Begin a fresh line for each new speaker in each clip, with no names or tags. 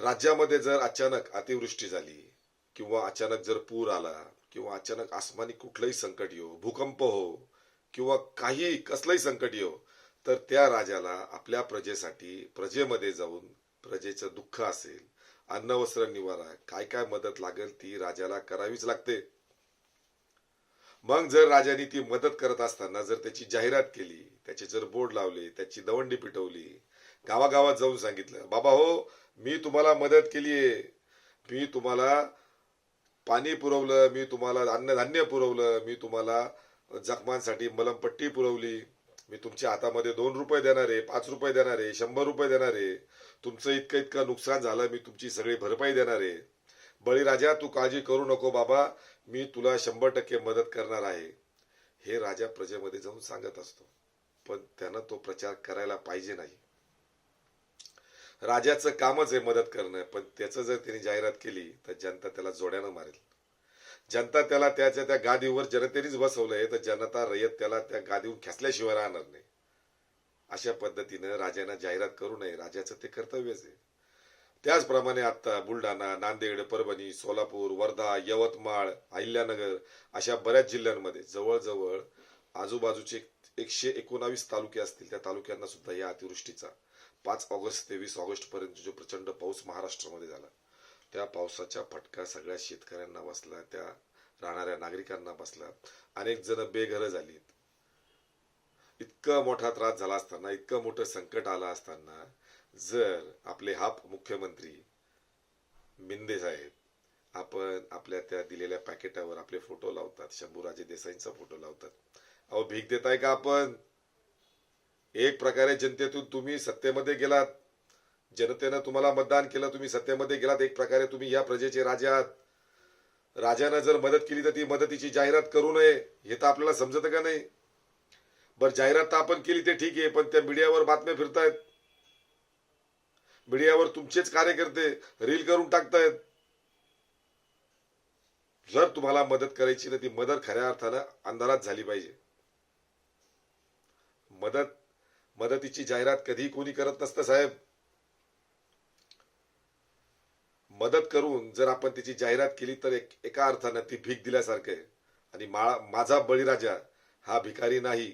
राज्यामध्ये जर अचानक अतिवृष्टी झाली किंवा अचानक जर पूर आला किंवा अचानक आसमानी कुठलंही संकट येऊ भूकंप हो किंवा काही कसलंही संकट येऊ तर त्या राजाला आपल्या प्रजेसाठी प्रजेमध्ये जाऊन प्रजेचं दुःख असेल अन्न वस्त्र निवारा काय काय मदत लागेल ती राजाला करावीच लागते. मग जर राजाने ती मदत करत असताना जर त्याची जाहिरात केली त्याचे जर बोर्ड लावले त्याची दवंडी पिटवली गावागावात जाऊन सांगितलं बाबा हो मी तुम्हाला मदत केलीये मी तुम्हाला पाणी पुरवलं मी तुम्हाला अन्नधान्य पुरवलं मी तुम्हाला जखमांसाठी मलमपट्टी पुरवली. मी तुमच्या हातामध्ये दोन रुपये देणार आहे पाच रुपये देणार आहे शंभर रुपये देणार आहे. तुमचं इतकं इतकं नुकसान झालं मी तुमची सगळी भरपाई देणार आहे. बळीराजा तू काळजी करू नको बाबा मी तुला शंभर टक्के मदत करणार आहे. हे राजा प्रजेमध्ये जाऊन सांगत असतो. पण त्यानं तो प्रचार करायला पाहिजे नाही. राजाचं कामच आहे मदत करणं पण त्याचं जर त्यांनी जाहिरात केली तर जनता त्याला जोड्यानं मारेल. जनता त्याला त्याच्या त्या गादीवर जनतेनेच बसवलंय तर जनता रयत त्याला त्या गादीवर खेचल्याशिवाय राहणार नाही. अशा पद्धतीनं राजांना जाहिरात करू नये. राजाचं ते कर्तव्यच आहे. त्याचप्रमाणे आता बुलढाणा नांदेड परभणी सोलापूर वर्धा यवतमाळ अहिल्यानगर अशा बऱ्याच जिल्ह्यांमध्ये जवळजवळ आजूबाजूचे एकशे एकोणावीस तालुके असतील. त्या तालुक्यांना सुद्धा या अतिवृष्टीचा पाच ऑगस्ट ते वीस ऑगस्ट पर्यंत जो प्रचंड पाऊस महाराष्ट्रामध्ये झाला त्या पावसाचा फटका सगळ्या शेतकऱ्यांना बसला त्या राहणाऱ्या नागरिकांना बसला. अनेक जण बेघर झालीत. इतका मोठा त्रास झाला असताना इतकं मोठं संकट आलं असताना जर आपले हाप मुख्यमंत्री मिंदे साहेब आपण आपल्या त्या दिलेल्या पॅकेटावर आपले फोटो लावतात शंभूराजे देसाईंचा फोटो लावतात. अहो भीक देताय का आपण? एक प्रकारे जनतेतून तुम्ही सत्तेमध्ये गेलात. जनतेनं तुम्हाला मतदान केलं तुम्ही सत्तेमध्ये गेलात. एक प्रकारे तुम्ही या प्रजेचे राजा आहात. राजानं जर मदत केली तर ती मदतीची जाहिरात करू नये. हे तर आपल्याला समजत का नाही? बरं जाहिरात तर आपण केली ते ठीक आहे पण त्या मीडियावर बातम्या फिरतायत. मीडियावर तुमचेच कार्यकर्ते रील करून टाकतायत. जर तुम्हाला मदत करायची ना ती मदत खऱ्या अर्थानं अंधारात झाली पाहिजे. मदत मदतीची जाहिरात कधी कोणी करत नसतं साहेब. मदत करून जर आपण त्याची जाहिरात केली तर एक एका अर्थानं ती भीक दिल्यासारखं आहे. आणि माझा बळीराजा हा भिकारी नाही.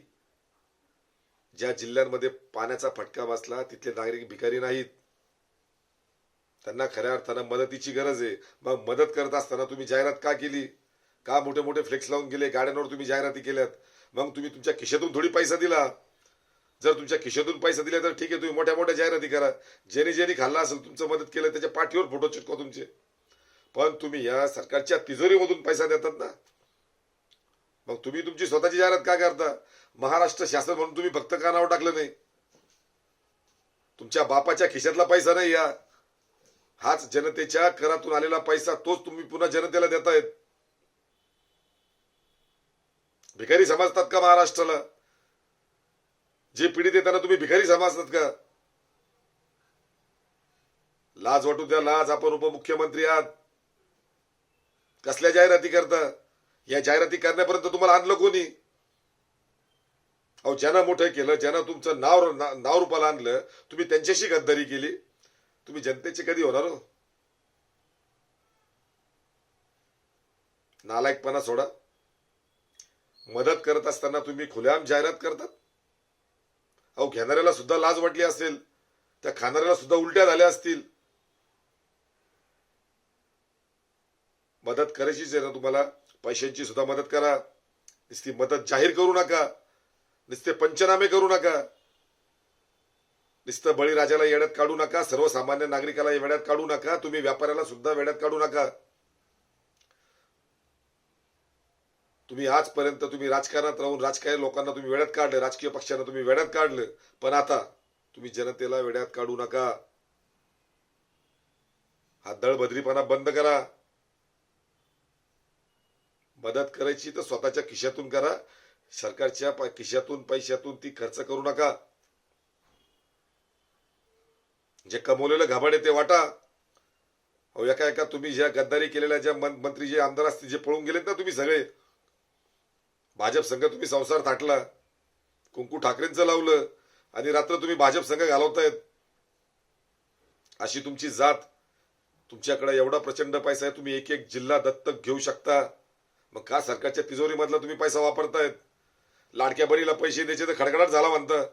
ज्या जिल्ह्यांमध्ये पाण्याचा फटका बसला तिथले नागरिक भिकारी नाहीत. त्यांना खऱ्या अर्थानं मदतीची गरज आहे. मग मदत करत असताना तुम्ही जाहिरात का केली? का मोठे मोठे फ्लेक्स लावून गेले? गाड्यांवर तुम्ही जाहिराती केल्यात? मग तुम्ही तुमच्या खिशातून थोडी पैसा दिला? जर तुमच्या खिशातून पैसा दिला तर ठीक आहे तुम्ही मोठ्या मोठ्या जाहिराती करा. ज्याने ज्याने खाल्ला असेल तुमचं मदत केलं त्याच्या पाठीवर फोटो चिटको तुमचे. पण तुम्ही या सरकारच्या तिजोरीमधून पैसा देतात ना. मग तुम्ही तुमची स्वतःची जाहिरात का करता? महाराष्ट्र शासन म्हणून तुम्ही फक्त का नाव टाकलं नाही? तुमच्या बापाच्या खिशातला पैसा नाही या. हाच जनतेच्या करातून आलेला पैसा तोच तुम्ही पुन्हा जनतेला देतायत. भिकारी समजतात का महाराष्ट्राला? जे पिढी देताना तुम्ही भिकारी समजतात का? लाज वाटू द्या लाज. आपण उपमुख्यमंत्री आहात. कसल्या जाहिराती करता? या जाहिराती करण्यापर्यंत तुम्हाला आणलं कोणी? अहो ज्यांना मोठं केलं ज्यांना तुमचं नाव ना- नाव रूपाला आणलं तुम्ही त्यांच्याशी गद्दारी केली. तुम्ही जनतेचे कधी होणार हो? नालायकपणा सोडा. मदत करत असताना तुम्ही खुलेआम जाहिरात करतात. अहो घेणाऱ्याला सुद्धा लाज वाटली असेल. त्या खाणाऱ्याला सुद्धा उलट्या झाल्या असतील. मदत करायचीच आहे ना तुम्हाला? पैशांची सुद्धा मदत करा. नुसती मदत जाहीर करू नका. नुसते पंचनामे करू नका. नुसतं बळीराजाला येड्यात काढू नका. सर्वसामान्य नागरिकाला वेड्यात काढू नका. तुम्ही व्यापाऱ्याला सुद्धा वेड्यात काढू नका. तुम्ही आजपर्यंत तुम्ही राजकारणात राहून राजकीय लोकांना तुम्ही वेड्यात काढलं राजकीय पक्षांना तुम्ही वेड्यात काढलं. पण आता तुम्ही जनतेला वेड्यात काढू नका. हा दळभद्रीपणा बंद करा. मदत करायची तर स्वतःच्या खिशातून करा. सरकारच्या प- खिशातून पैशातून ती खर्च करू नका. जे कमवलेलं घाबड आहे ते वाटा. अहो एका एका तुम्ही ज्या गद्दारी केलेल्या ज्या मंत्री जे आमदार असतील जे पळून गेलेत ना तुम्ही सगळे भाजप संघ तुम्ही संसार थाटला. कुंकू ठाकरेंचं लावलं आणि रात्र तुम्ही भाजप संघ घालवतायत. अशी तुमची जात तुमच्याकडे एवढा प्रचंड पैसा आहे तुम्ही एक एक जिल्हा दत्तक घेऊ शकता. मग का सरकारच्या तिजोरीमधला तुम्ही पैसा वापरतायत? लाडक्या बरीला पैसे द्यायचे तर खडखडाट झाला म्हणतं.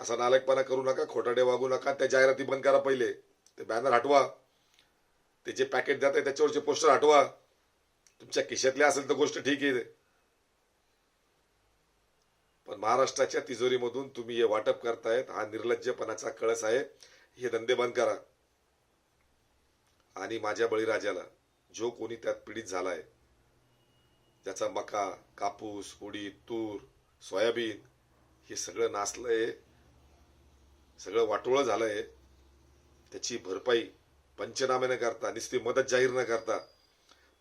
असा नालायकपणा करू नका खोटाडे वागू नका त्या जाहिराती बंद करा पहिले. ते बॅनर हटवा. ते जे पॅकेट देत आहे त्याच्यावरचे पोस्टर हटवा. तुमच्या खिशातल्या असेल तर गोष्ट ठीक आहे पण महाराष्ट्राच्या तिजोरीमधून तुम्ही हे वाटप करतायत हा निर्लज्जपणाचा कळस आहे हे धंदे बंद करा. आणि माझ्या बळीराजाला जो कोणी त्यात पीडित झालाय ज्याचा मका कापूस उडीद तूर सोयाबीन हे सगळं नाचलंय सगळं वाटोळं झालंय त्याची भरपाई पंचनामे न करता नुसती मदत जाहीर न करता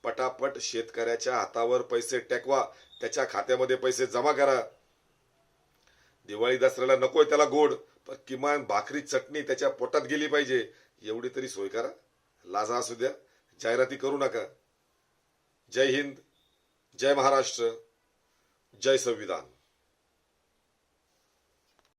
पटापट शेतकऱ्याच्या हातावर पैसे टेकवा त्याच्या खात्यामध्ये पैसे जमा करा. दिवाळी दसऱ्याला नकोय त्याला गोड पण किमान भाकरी चटणी त्याच्या पोटात गेली पाहिजे. एवढी तरी सोय करा. लाजा असू द्या. जाहिराती करू नका. जय हिंद. जय महाराष्ट्र. जय संविधान.